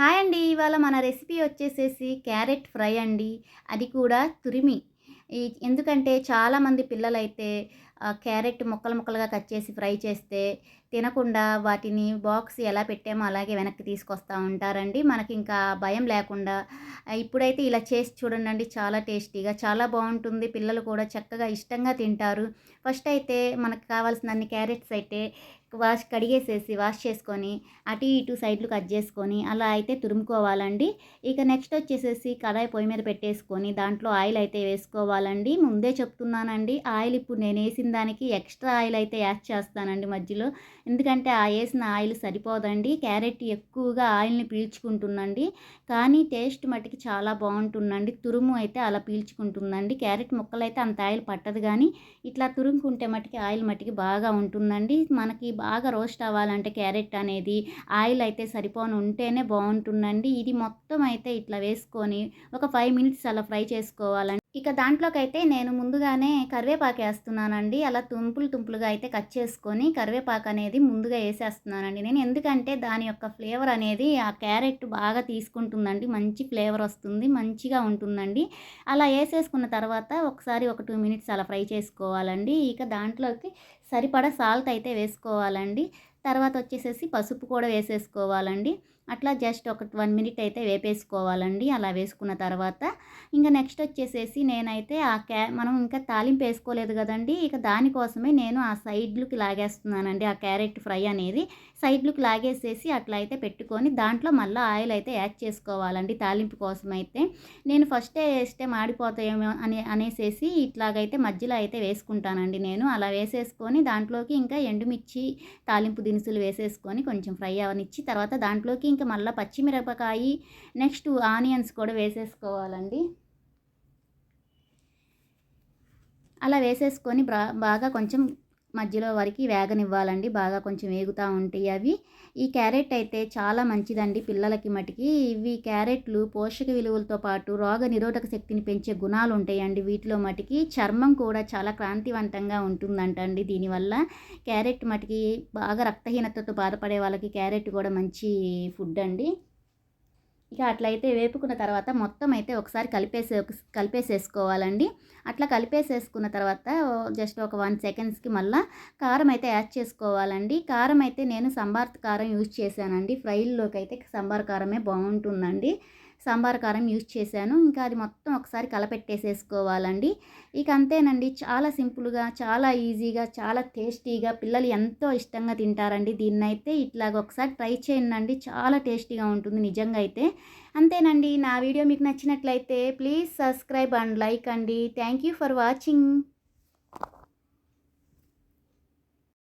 Hi అండి. ఇవాళ మన రెసిపీ వచ్చేసేసి క్యారెట్ ఫ్రై అండి. అది కూడా తురిమి. ఈ ఎందుకంటే చాలామంది పిల్లలైతే క్యారెట్ ముక్కలు ముక్కలుగా కట్ చేసి ఫ్రై చేస్తే తినకుండా వాటిని బాక్స్ ఎలా పెట్టామో అలాగే వెనక్కి తీసుకొస్తూ ఉంటారండి. మనకి ఇంకా భయం లేకుండా. ఇప్పుడైతే ఇలా చేసి చూడండి చాలా టేస్టీగా చాలా బాగుంటుంది. పిల్లలు కూడా చక్కగా ఇష్టంగా తింటారు. ఫస్ట్ అయితే మనకు కావాల్సిన అన్ని క్యారెట్స్ అయితే వాష్ కడిగేసేసి వాష్ చేసుకొని అటు ఇటు సైడ్లు కట్ చేసుకొని అలా అయితే తురుముకోవాలండి. ఇక నెక్స్ట్ వచ్చేసేసి కడాయి పొయ్యి మీద పెట్టేసుకొని దాంట్లో ఆయిల్ అయితే వేసుకోవాలండి. ముందే చెప్తున్నానండి ఆయిల్ ఇప్పుడు నేను వేసిన దానికి ఎక్స్ట్రా ఆయిల్ అయితే యాడ్ చేస్తానండి మధ్యలో. ఎందుకంటే ఆ వేసిన ఆయిల్ సరిపోదండి. క్యారెట్ ఎక్కువగా ఆయిల్ని పీల్చుకుంటుందండి. కానీ టేస్ట్ మట్టుకి చాలా బాగుంటుందండి. తురుము అయితే అలా పీల్చుకుంటుందండి. క్యారెట్ ముక్కలు అయితే అంత ఆయిల్ పట్టదు కానీ ఇట్లా తురుముకుంటే మటుకి ఆయిల్ మట్టికి బాగా ఉంటుందండి. మనకి బాగా రోస్ట్ అవ్వాలంటే క్యారెట్ అనేది ఆయిల్ అయితే సరిపోని ఉంటేనే బాగుంటుందండి. ఇది మొత్తం అయితే ఇట్లా వేసుకొని ఒక ఫైవ్ మినిట్స్ అలా ఫ్రై చేసుకోవాలండి ఇక దాంట్లోకైతే నేను ముందుగానే కరివేపాకు వేస్తున్నానండి అలా తుంపులు తుంపులుగా అయితే కట్ చేసుకొని కరివేపాకు అనేది ముందుగా వేసేస్తున్నానండి నేను ఎందుకంటే దాని యొక్క ఫ్లేవర్ అనేది ఆ క్యారెట్ బాగా తీసుకుంటుందండి. మంచి ఫ్లేవర్ వస్తుంది మంచిగా ఉంటుందండి. అలా వేసేసుకున్న తర్వాత ఒకసారి ఒక టూ మినిట్స్ అలా ఫ్రై చేసుకోవాలండి. ఇక దాంట్లోకి సరిపడా సాల్ట్ అయితే వేసుకోవాలండి. తర్వాత వచ్చేసేసి పసుపు కూడా వేసేసుకోవాలండి. అట్లా జస్ట్ ఒక వన్ మినిట్ అయితే వేపేసుకోవాలండి. అలా వేసుకున్న తర్వాత ఇంకా నెక్స్ట్ వచ్చేసేసి నేనైతే ఆ క్యా మనం ఇంకా తాలింపు వేసుకోలేదు కదండి. ఇక దానికోసమే నేను ఆ సైడ్లుకి లాగేస్తున్నానండి. ఆ క్యారెట్ ఫ్రై అనేది సైడ్లుకి లాగేసేసి అట్లా అయితే పెట్టుకొని దాంట్లో మళ్ళీ ఆయిల్ అయితే యాడ్ చేసుకోవాలండి తాలింపు కోసం అయితే నేను ఫస్టే వేస్తే మాడిపోతాయేమో అని అనేసేసి ఇట్లాగైతే మధ్యలో అయితే వేసుకుంటానండి నేను. అలా వేసేసుకొని దాంట్లోకి ఇంకా ఎండుమిర్చి తాలింపు దినుసులు వేసేసుకొని కొంచెం ఫ్రై అవనిచ్చి తర్వాత దాంట్లోకి ఇంకా మళ్ళీ పచ్చిమిరపకాయ నెక్స్ట్ ఆనియన్స్ కూడా వేసేసుకోవాలండి. అలా వేసేసుకొని బాగా కొంచెం మధ్యలో వరకు వేగనివ్వాలండి. బాగా కొంచెం వేగుతూ ఉంటాయి అవి. ఈ క్యారెట్ అయితే చాలా మంచిదండి పిల్లలకి మటుకి. ఇవి క్యారెట్లు పోషక విలువలతో పాటు రోగ నిరోధక శక్తిని పెంచే గుణాలు ఉంటాయండి వీటిలో మటుకి. చర్మం కూడా చాలా క్రాంతివంతంగా ఉంటుందంటండి దీనివల్ల. క్యారెట్ మటుకి బాగా రక్తహీనతతో బాధపడే వాళ్ళకి క్యారెట్ కూడా మంచి ఫుడ్ అండి ఇక అట్లయితే వేపుకున్న తర్వాత మొత్తం అయితే ఒకసారి కలిపేసే కలిపేసేసుకోవాలండి. అట్లా కలిపేసేసుకున్న తర్వాత జస్ట్ ఒక వన్ సెకండ్స్కి మళ్ళీ కారం అయితే యాడ్ చేసుకోవాలండి. కారం అయితే నేను సంబార్ కారం యూజ్ చేశానండి. ఫ్రైల్లోకి అయితే సంబార్ కారమే బాగుంటుందండి. సాంబార్ కారం యూజ్ చేశాను. ఇంకా అది మొత్తం ఒకసారి కలపెట్టేసేసుకోవాలండి. ఇక అంతేనండి. చాలా సింపుల్గా చాలా ఈజీగా చాలా టేస్టీగా పిల్లలు ఎంతో ఇష్టంగా తింటారండి. దీన్నైతే ఇట్లాగ ఒకసారి ట్రై చేయండి చాలా టేస్టీగా ఉంటుంది నిజంగా అయితే. అంతేనండి. నా వీడియో మీకు నచ్చినట్లయితే ప్లీజ్ సబ్స్క్రైబ్ అండ్ లైక్ అండి. Thank you for watching.